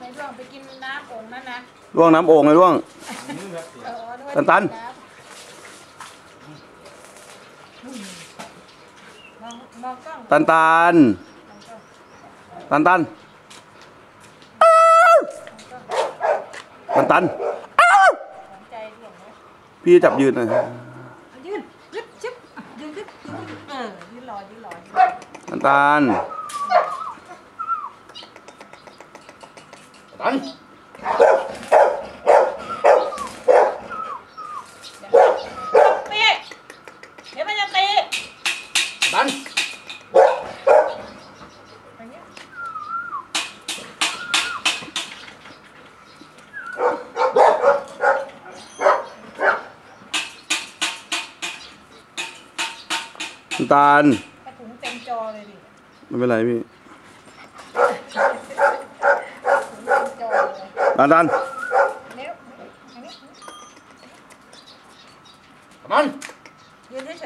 อ้ร่วงไปกินน้ำโอ่งนั่นนะร่วงน้ำโอ่งเลยร่วง เออด้วยตันตัน มองมองกล้องตันตันมองกล้องตันตันตันตัน สนใจร่วงไหมพี่จับยืนหน่อยเอายืนยึบยึบอะยืนยึบยืนยึบเออยืนรอยืนรอยืนรอตันตัน ตันตีเดี๋ยวมันจะตีตันอย่างเงี้ยตันตันกระถุงเต็มจอเลยดิ ไม่เป็นไรพี่ ถุงเต็มจอ เลยตันตันเร็